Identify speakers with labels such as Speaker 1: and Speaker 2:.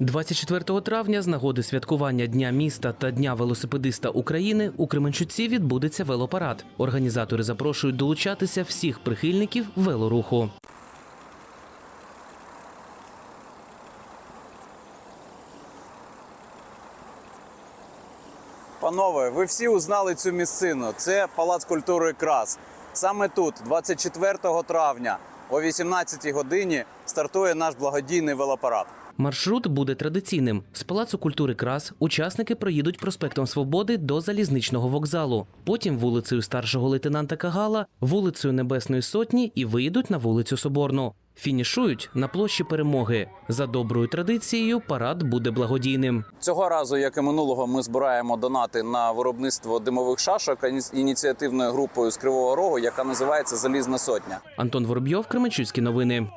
Speaker 1: 24 травня з нагоди святкування Дня міста та Дня велосипедиста України у Кременчуці відбудеться велопарад. Організатори запрошують долучатися всіх прихильників велоруху.
Speaker 2: Панове, ви всі узнали цю місцину. Це Палац культури Крас. Саме тут, 24 травня о 18 годині, стартує наш благодійний велопарад.
Speaker 1: Маршрут буде традиційним. З Палацу культури Крас учасники проїдуть проспектом Свободи до залізничного вокзалу, потім вулицею старшого лейтенанта Кагала, вулицею Небесної Сотні і виїдуть на вулицю Соборну. Фінішують на площі перемоги. За доброю традицією, парад буде благодійним.
Speaker 2: Цього разу, як і минулого, ми збираємо донати на виробництво димових шашок ініціативною групою з Кривого Рогу, яка називається Залізна Сотня.
Speaker 1: Антон Воробйов, Кременчуцькі новини.